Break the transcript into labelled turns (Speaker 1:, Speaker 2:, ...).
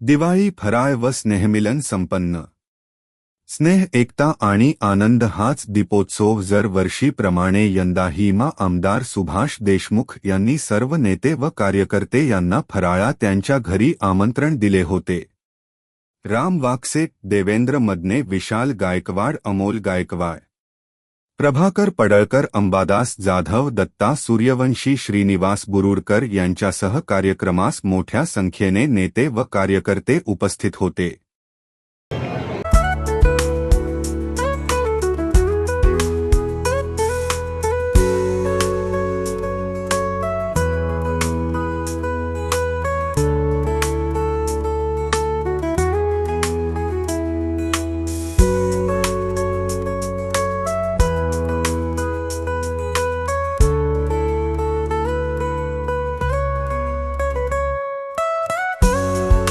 Speaker 1: दिवाळी फराळ व स्नेहमिलन संपन्न. स्नेह एकता आणि आनंद हाच दीपोत्सव जर वर्षीप्रमाणे यंदाही मा आमदार सुभाष देशमुख यांनी सर्व नेते व कार्यकर्ते यांना फराळा त्यांच्या घरी आमंत्रण दिले होते. राम वाक्से देवेंद्र मदने विशाल गायकवाड अमोल गायकवाड. प्रभाकर पडळकर अंबादास जाधव दत्ता सूर्यवंशी श्रीनिवास बुरुडकर यांच्यासह कार्यक्रमास मोठ्या संख्येने नेते व कार्यकर्ते उपस्थित होते.